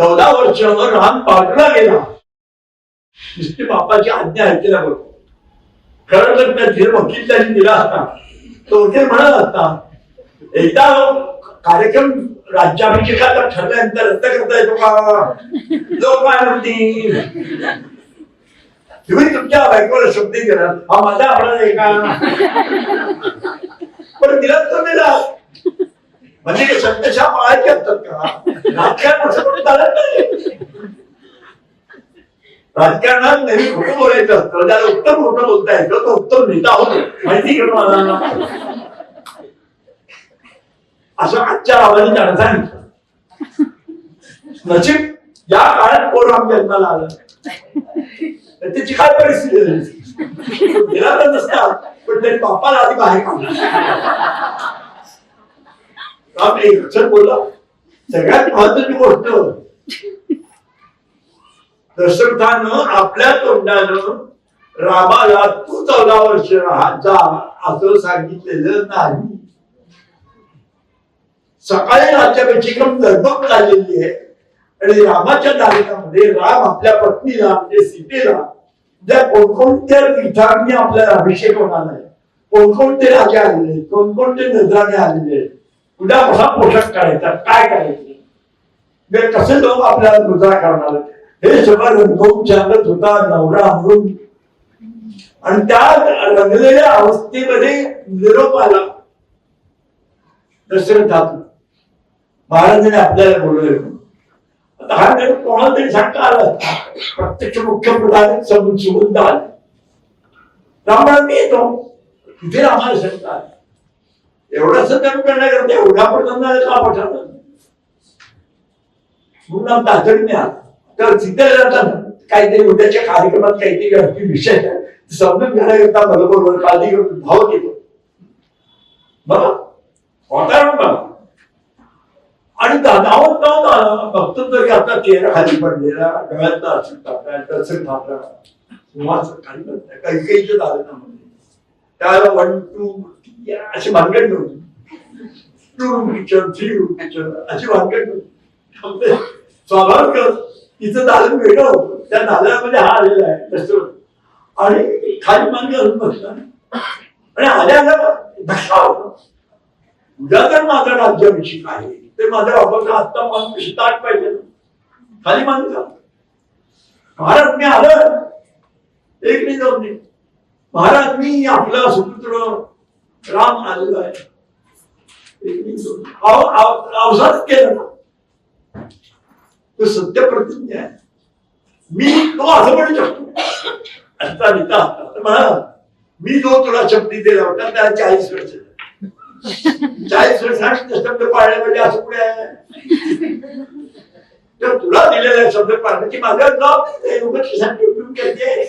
चौदा वर्ष राम पाठला गेला. नुसती बापाची आज्ञा ऐकल्या बरोबर खरं तर त्या धीर वकील त्यांनी दिला असता तो वकील म्हणत असता एकदा हो, कार्यक्रम राज्याभिषेकाचा ठरल्यानंतर रद्द करता येतो का? लोक काय म्हणतील तुम्ही तुमच्या बायकोला शब्द केला हा माझा आपला आहे का? पण दिला तो दिला. म्हणजे हे सत्यशा पाळायचे असतात का राजकारण असं चालत नाही राजकारणात नेहमी खोटं बोलायचं असतं. ज्याला उत्तम खोटं बोलता येतं तो उत्तम नेता होतो. माहिती घेऊन मला असं आजच्या आवाजाने त्यानं सांगितलं. नशीब या काळात कोण राम जन्माला आलं? त्याची काय परिस्थिती झाली गेला तर नसता पण तरी बाप्पाला आधी बाहेर काढला. राम एक बोलला. सगळ्यात महत्वाची गोष्ट. दशरथानं आपल्या तोंडानं रामाला तू चौदा वर्ष जा असं सांगितलेलं नाही. सकाळी राज्याभिषेकम लगबग झालेली आहे. आणि रामाच्या दारिकामध्ये राम आपल्या पत्नीला म्हणजे सीतेला ज्या कोणकोणत्या तीर्थांनी आपल्याला अभिषेक होणार आहे? कोणकोणते राजे आलेले आहेत, कोणकोणते नजराने आलेले आहेत? उद्या कसा पोशाख करायचा काय करायचं म्हणजे कसे लोक आपल्याला मुद्रा करणार? हे सगळं रंगवून सांगत होता नवरा म्हणून. आणि त्या रंगलेल्या अवस्थेमध्ये निरोप आला. दशरथातून महाराजांनी आपल्याला बोलले आता हा जर कोणाला तरी सांगता आला. असता, प्रत्यक्ष मुख्यप्रधान समजून सुगंध आले रामाला मी येतो. तिथे आम्हाला सांगता आलं. एवढं सत्य करण्याकरता एवढा प्रधान का पाठवलं म्हणून आमचा तातडीने तर तिथे जाताना काहीतरी उद्याच्या कार्यक्रमात काहीतरी अगदी विषय समजून घेण्याकरता मला बरोबर काळजी घेऊन धावत येतो बघा वातावरण बघा. आणि दादावत नाव बघतो तरी आता चेहरा खाली पडलेला गळ्यात असं टाकला तसं टाकला काही काही काहीच झालं ना म्हणजे त्याला वन टू अशी भानगड नव्हती. Two room kitchen three room kitchen अशी भानगड नव्हती. स्वाभाविकच तिचं दालन वेगळं होतं. त्या दालनामध्ये हा आलेला आहे दशरथ आणि खाली मान घालून बसला. आणि आल्या आल्या धक्का होता. उद्या तर माझा राज्याभिषेक आहे. ते माझ्या बाबाचा आत्ता मान कशी ताट पाहिजे. खाली मान घाल. महाराज मी आलं. एक मी जाऊन दे महाराज मी आपला सुपुत्र राम आलेला आहे. एक मी जाऊन अवसाद केलं. तो सत्य प्रतिज्ञा आहे. मी तो असं म्हणू शकतो आता निता असता म्हणा मी जो तुला शब्दी दिला होता त्या चाळीस वर्ष. चाळीस वर्षांत शब्द पाळले म्हणजे असं पुढे आहे. तर तुला दिलेला शब्द पाळण्याची माझ्या जबाबदारी आहे. उपयोग करते.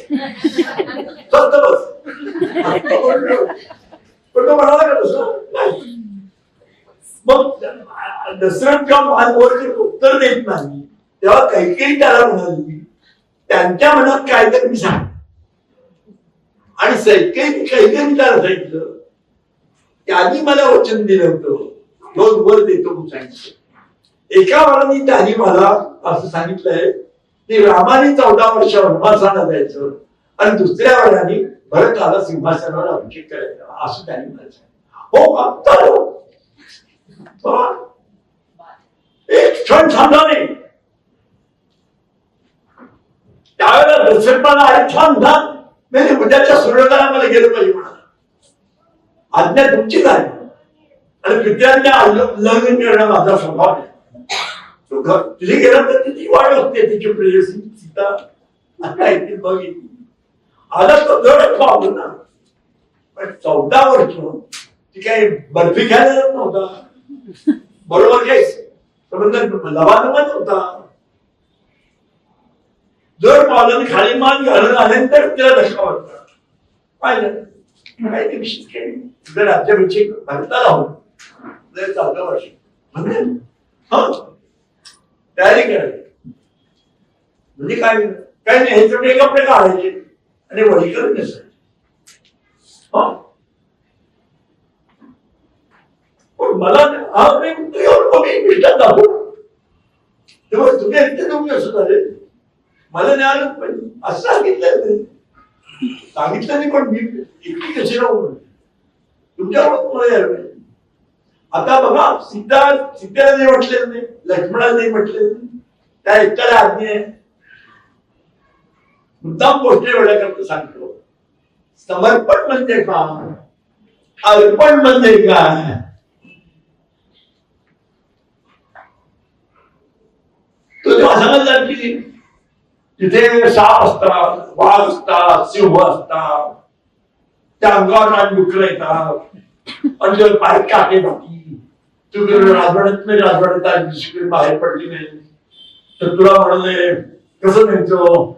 फक्त बस. पण तो म्हणाला का तसं? नाही. मग दसऱ्यात जेव्हा महानवर उत्तर देत नाही. तेव्हा काही त्याला म्हणाली त्यांच्या मनात काय तर मी सांग आणि सैकई काही त्याला सांगितलं त्यांनी मला वचन दिलं होतं. रोज वर देतो म्हणून सांगितलं एका वराने त्यांनी मला असं सांगितलंय की रामाने चौदा वर्ष वनवासाला जायचं आणि दुसऱ्या वेळाने भरताला सिंहासनावर अभिषेक करायचा असं त्यांनी मला सांगितलं. हो एक क्षण थांबला नाही. त्यावेळेला दशरथाला छान नाही उद्याच्या सूर्योदयाला मला गेलं पाहिजे म्हणा. आज्ञा तुमचीच आहे. आणि विद्यार्थ्या उल्लंघन करणं माझा स्वभाव आहे. तुझी गेलं तर तिची वाढ होते तिची प्रेयसी सीता आता येते बघितली आला तो जडच पावलं ना पण चौदा वर्ष ती काही बर्फी घ्यायला जात नव्हता. बरोबर घ्यायचं. संबंध लवानमत होता. पावलं खाली मान घालून आल्यानंतर तिला धक्का वाटला पाहिलं? काही ते विशेष काही नाही. तुझं राज्याभिषेक भारताला होत तुझं चौदा वर्ष. म्हणजे? तयारी करायची म्हणजे काय? काय नाही हे सगळे कपडे काढायचे आणि वळी करून नसायचे. हा? पण मला हा प्रेम तू एवढं कमी मिनिटात दाखव तेव्हा तुम्ही एकटे तुम्ही असं झाले. मला न्यायालयात पाहिजे असं सांगितलं नाही सांगितलं नाही पण मी एकटी कशी राहू. तुमच्याकडून मला यायला आता बघा सीता सीतेला नाही म्हटलेलं नाही लक्ष्मणाला नाही म्हटलेलं नाही त्या एकट्याला आज्ञा आहे मुद्दाम गोष्टी एवढ्या करता सांगतो समर्पण म्हणजे काय अर्पण म्हणजे काय तो तेव्हा सांगितलं की तिथे साप असतात वाघ असतात सिंह असतात. त्या अंगावर डुकर येतात आणि बाहेर पाय काटे बाकी तुम्ही राजवाड्यात नाही राजवाड्यात आली दुसरीकडे बाहेर पडली नाही. तर तुला म्हणले कसं न्यायचं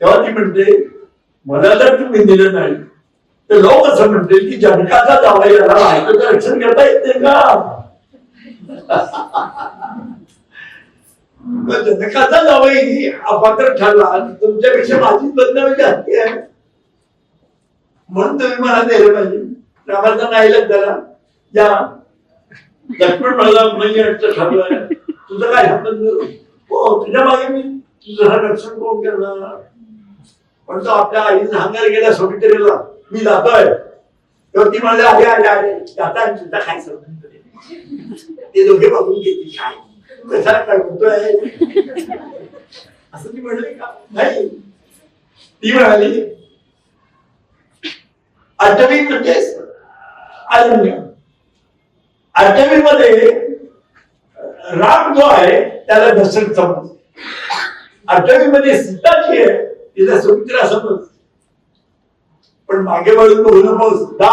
तेव्हा ती म्हणते मला जर तुम्ही दिलं नाही. तर लोक असं म्हणते की जनकाचा जावा याला बायकोचं रक्षण करता येत नाही का? म्हणजे कसा जनकाचा जावई अपात्र ठरला. तुमच्यापेक्षा माझी बदनामी जास्ती आहे. म्हणून तुम्ही मला द्यायला पाहिजे. रामाचा नाही झाला. या लक्ष्मण मला म्हणजे ठरलं तुझं काय हक्क हो तुझ्या मागे मी तुझं रक्षण कोण करणार? पण तो आपल्या आईने सांगायला गेला सोबीतरीला मी जातोय. तेव्हा ती म्हणले आले आले आले जाता आणि तुझा काय संबंध ते दोघे बघून घेतील काय कसा काय असं ती म्हणली का? नाही. ती म्हणाली अष्टमी म्हणजेच अरण्य. अष्टमी मध्ये राम जो आहे त्याला दशरथ समज अष्टमी मध्ये सीता जी आहे तिला सुमित्रा समज पण मागे वळून बघू नको सुद्धा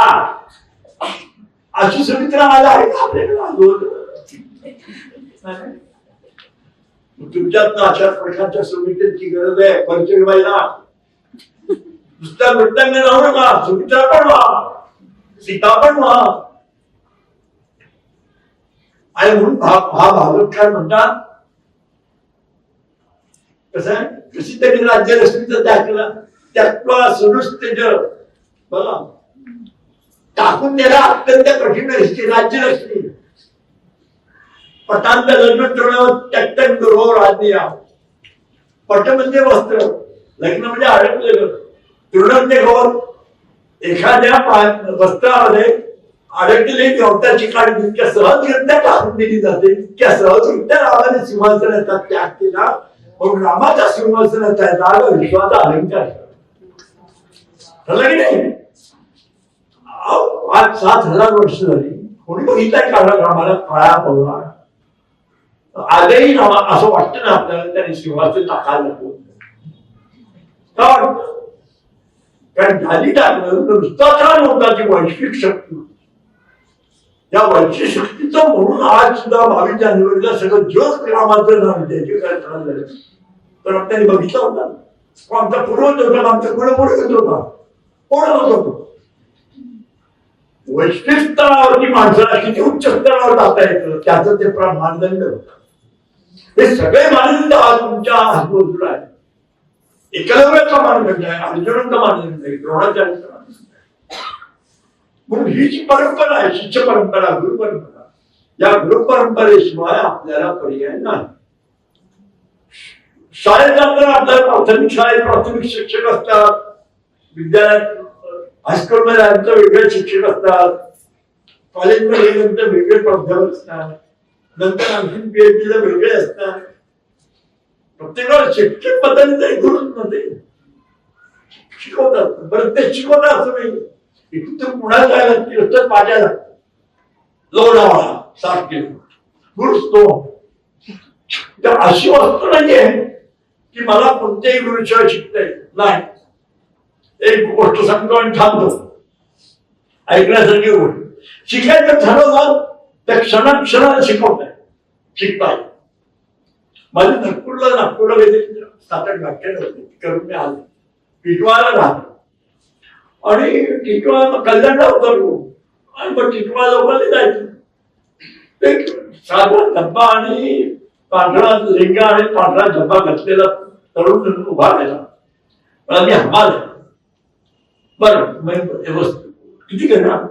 अशी सुमित्रा आला आहे का आपल्याकडे? आलो तुमच्यात अशा प्रकारच्या सुमित्रेची गरज आहे परिचय व्हायला. नुसत्या नृत्यांनी राहू नका सुमित्रा पण व्हा सीता पण व्हा. आणि म्हणून हा भागवत काय म्हणतात? कसं आहे? कशी तरी राज्य त्याग केला त्यात्वा सुरुस्ते जग बघा. टाकून त्याला अत्यंत कठीण असते राज्यलक्ष्मी पटांत लग्न तृण त्यक्तन दुर्भव राज्य पट म्हणजे वस्त्र लग्न म्हणजे अडकलेलं तृण म्हणजे गौर एखाद्या वस्त्रामध्ये अडकलेली गवताची काळी जितक्या सहजरित्या टाकून दिली जाते. तितक्या सहजरित्या रामाने सिंहासनाचा त्याग केला. म्हणून रामाच्या सिंहासनाचा राग विश्वाचा अलंकार. झालं की नाही? अहो, आज सात हजार वर्ष झाली. कोणी बघितलंय काळा रामाला काळा पडला आजही असं वाटतं ना आपल्याला त्याने सिंहासन टाकायला नको वाटतं? कारण झाली टाकलं तर नुसता छान होता वैश्विक शक्ती. या वैश्विक शक्तीचं म्हणून आज सुद्धा बावीस जानेवारीला सगळं जग रामाचं नाव त्याचे काय झालं. तर त्यांनी बघितलं होता. पण आमचा पूर्वज होता आमचा पुढे पुढे येत होता. कोण होतो तो? वैश्विक स्तरावरती माणसाला किती उच्च स्तरावर जाता येतं त्याचं ते प्रा- मानदंड होतं. हे सगळे मानदंड आज तुमच्या आजूबाजूला आहे. एकलव्याचा मानदंड आहे अर्जुनाचा मानदंड आहे द्रोणाचार्याचा मानदंड म्हणून ही जी परंपरा आहे शिष्य परंपरा गुरु परंपरा. या गुरु परंपरेशिवाय आपल्याला पर्याय नाही. शाळेत जाताना आपल्याला प्राथमिक शाळेत प्राथमिक शिक्षक असतात. विद्यालयात हायस्कूलमध्ये आमचं वेगळे शिक्षक असतात. कॉलेजमध्ये नंतर वेगळे प्राध्यापक असतात. नंतर आणखी पीएचडीला वेगळे असतात. प्रत्येकाला शिक्षक पदाने तरी गुरुच नव्हते शिकवतात. बरं ते शिकवतात असं नाही. इथून तर पुण्यात जायला तिरस्तर पाट्याला लोणावळा सात किलो गुरुच तो तर अशी वस्तू नाहीये की मला कोणत्याही गुरुशिवाय शिकता येईल नाही. एक गोष्ट सांगतो आणि थांबतो. ऐकण्यासारखी गोष्ट. शिकायचं ठरवलं त्या क्षणाक्षणाला शिकव शिकवताय शिकताय. माझ्या नागपूरला नागपूरला गेले सात आठ व्याख्यान होते करून मी आलो. टिटवाला राहतो. आणि टिटवा कल्याणला उतरलो. आणि मग टिटवा लोकांनी जायचं. एक साधा धब्बा आणि पांढरा लेंगा आणि पांढरा धब्बा घातलेला तरुण उभा राहिला. मला मी हमाल बरं व्यवस्थित किती करणार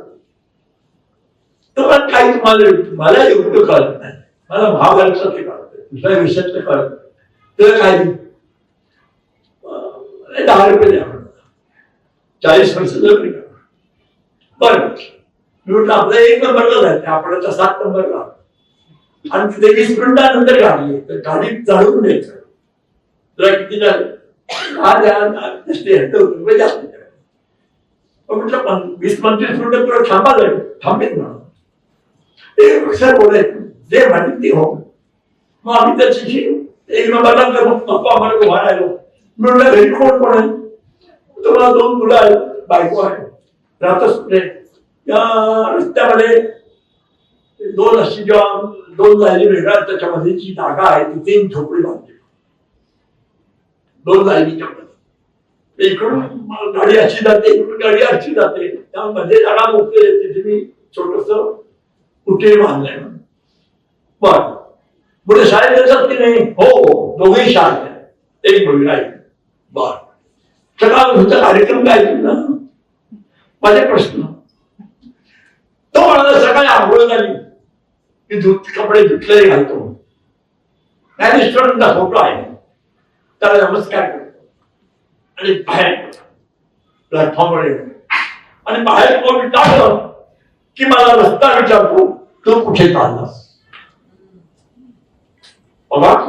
तर काही तुम्हाला मला एवढं कळत नाही. मला महाभारताचे कळत दुसऱ्या विषयातलं कळत तर काय दहा रुपये द्या चाळीस वर्ष जगली बरं मी म्हटलं आपलं एक नंबरला जायचं आपण आता सात नंबरला. आणि तिथे वीस मिनिटानंतर गाडी तर गाडीत जाळून द्यायचं. तुला किती झालं दहा द्या. रुपये जास्त मग म्हटलं पण वीस पंचवीस मिनिटं तुला थांबा जाईल थांबेल म्हणून. ते अक्षर बोलायचं. जे म्हणतील ते हो मग आम्ही त्याच्याशी एक नंबरला तर मग आम्हाला उभा राहिलो मी म्हणलं घरी कोण कोण आहे? तुम्हाला दोन मुलं आहेत. बायको आहे. राहतच कुठे त्या रस्त्यामध्ये दोन अशी जेव्हा दोन जायली वेगळ्या त्याच्यामध्ये जी जागा आहे तिथे एक झोपडी बांधली. दोन जायलीच्या मध्ये. इकडून गाडी अशी जाते इकडून गाडी अशी जाते. त्यामध्ये जागा मोकळी तिथे मी छोटस कुठे बांधलंय. बर मुले शाळेत येतात की नाही? हो हो. दोघेही शाळेत आहे. एक मुलगी आहे बर. सकाळ तुमचा कार्यक्रम काय ना माझे प्रश्न. तो म्हणाला सकाळी आंघोळ झाली. की धुत कपडे धुतलेले घालतो. काय रेस्टॉरंटचा फोटो आहे. त्याला नमस्कार करतो. आणि बाहेर प्लॅटफॉर्मवर येतो. आणि बाहेर कोणी टाकलं की मला रस्ता विचारतो तू कुठे चाललास? हो बघा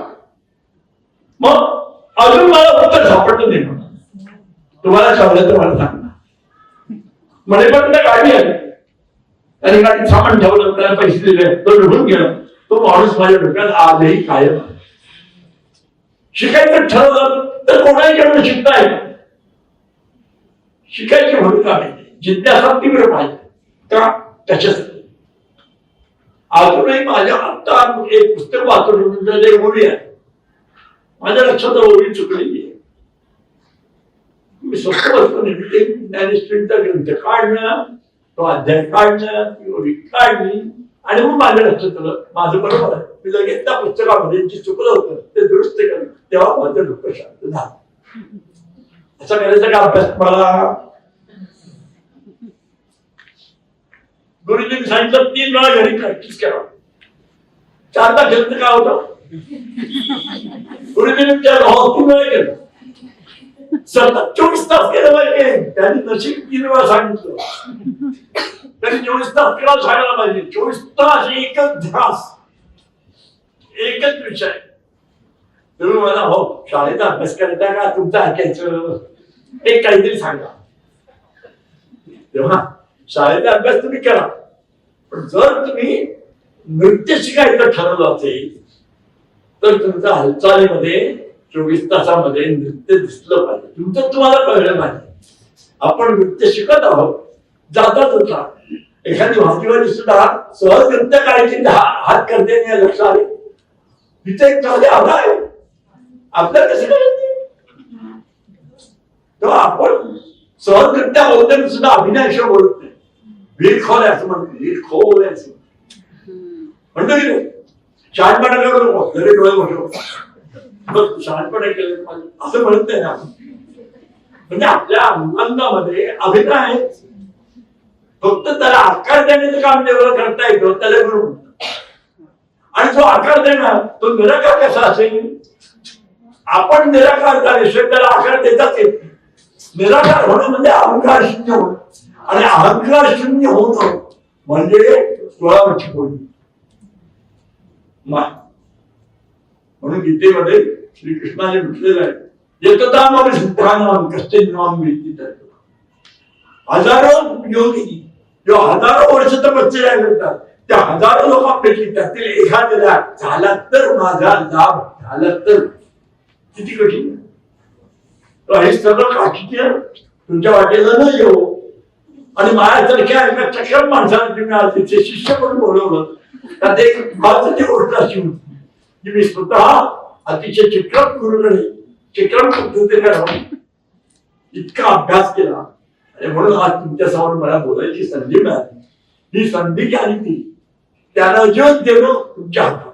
मग अजून मला उत्तर सापडलं नाही म्हणून तुम्हाला कळलं तर मला सांगणार म्हणे पण त्या गाडी आली. त्याने गाडीत सामान ठेवलं त्याला पैसे दिले तो निघून गेलं. तो माणूस माझ्या डोक्यात आजही कायम शिकायचं ठरवलं तर कोणाकडनं शिकता येतं. शिकायची भूमिका पाहिजे. जिज्ञासा तीव्र पाहिजे. का? त्याच्यासाठी. अजूनही माझ्या आता एक पुस्तक वाचून ओळी आहे. माझ्या लक्षात ओळी चुकलेली आहे. मी स्वस्त नेहमी ग्रंथ काढणं तो अध्याय काढणं ती ओळी काढली. आणि मग माझ्या लक्षात आलं माझं बरोबर आहे. मी लगेच त्या पुस्तकामध्ये जे चुकलं होतं ते दुरुस्त केलं. तेव्हा माझं डोकं शांत झालं. असं करायचं का अभ्यास? मला गुरुजींनी सांगितलं तीन वेळा घरी प्रॅक्टिस करा चारदा केलं तर काय होतं? गुरुजींनी विचारलं हो तीन वेळा केलं. सतत चोवीस तास केलं पाहिजे त्यांनी नशीब तीन वेळा सांगितलं. तरी चोवीस तास केला सांगायला पाहिजे. चोवीस तास एकच ध्यास. एकच विषय. तुम्ही मला हो शाळेचा अभ्यास करता का? तुमचं ऐकायचं. ते काहीतरी सांगा. तेव्हा शाळेचा अभ्यास तुम्ही करा. पण जर तुम्ही नृत्य शिकायचं ठरवलं असेल तर तुमच्या हालचालीमध्ये चोवीस तासामध्ये नृत्य दिसलं पाहिजे. तुमचं तुम्हाला कळलं पाहिजे. आपण नृत्य शिकत आहोत जातात होता एखादी भाजीवाली सुद्धा सहज नृत्य करायची हात करते लक्ष आले. तिथे एक चांगले आधा आहे. आपल्याला कसं करायचं तेव्हा आपण सहज नृत्या बोलताना सुद्धा अभिनयाशिवाय बोलत नाही आहे असं म्हणतो वीरखोल आहे असं म्हणतो की नाही शहाणपणा करू घरी डोळे बसव बघ. शहाणपणा केलं असं म्हणत नाही ना म्हणजे आपल्या अंगामध्ये अभिनय आहे. फक्त त्याला आकार देण्याचं काम जेवढं करता येतं त्याला गुरु आणि जो आकार देणार तो निराकार कसा असेल? आपण निराकार झाल्याशिवाय त्याला आकार देताच निराकार होणं म्हणजे अहंकार होणं. आणि अहंकार शून्य होतो म्हणजे कुळावरची बोली मा म्हणून गीतेमध्ये श्रीकृष्णाने म्हटलेलं आहे एकताम सिद्धानाम कष्ट नाम मिळती हजारो योगी जो हजारो वर्ष तपश्चर्या करतात त्या हजारो लोकांपैकी त्यातील एखाद्याला झाला तर माझा लाभ झाला तर किती कठीण. हे सगळं काठीचे तुमच्या वाटेला न येऊ आणि माझ्यासारख्या एका सक्षम माणसाला तुम्ही आज तिथे शिष्य म्हणून बोलवलं. तर ते एक महत्वाची गोष्ट अशी होती. की मी स्वतः अतिशय चित्रम गुरुकडे चित्रम पद्धतीने इतका अभ्यास केला. आणि म्हणून आज तुमच्यासमोर मला बोलायची संधी मिळाली. ही संधी जी आली ती त्याला जीवन देणं तुमच्या हातात.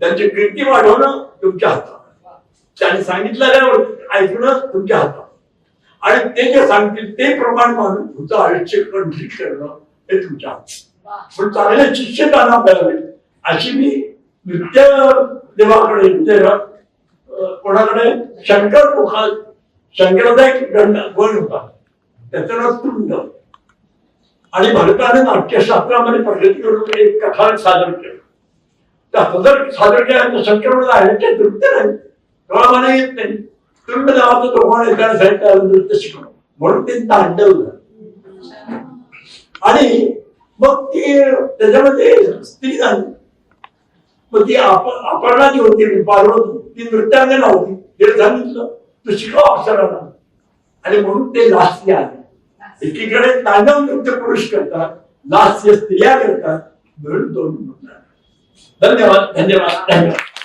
त्यांची कीर्ती वाढवणं तुमच्या हातात. त्यांनी सांगितलेल्यावर ऐकणं तुमच्या हातात. आणि ते जे सांगतील ते प्रमाण मानून तुमचं आयुष्य कंठीत करणं हे तुमच्या पण चांगले शिष्य त्यांना मिळावे अशी मी नृत्य देवाकडे म्हणजे अं, कोणाकडे? शंकर मुखा शंकराचा एक गण गण होता. त्याचं नाव तुंड. आणि भरताने नाट्यशास्त्रामध्ये प्रगती करून एक कथा सादर केलं. त्या सादर सादर केल्यानंतर शंकर ह्याचे नृत्य नाही. तेव्हा मला येत नाही. तुंड नावाचं दोघांना एका साईडला नृत्य शिकवलं म्हणून ते तांडवलं आणि मग ते त्याच्यामध्ये स्त्री झाली. मग ती आप अपर्णा जी होती. पार्वती ती नृत्यांगना होती. तिला सांगितलं तू शिकव अक्षराला आणि म्हणून ते लास्य आले. एकीकडे तांडव नृत्य पुरुष करतात लास्य स्त्रिया करतात म्हणून दोन म्हणतात धन्यवाद धन्यवाद धन्यवाद.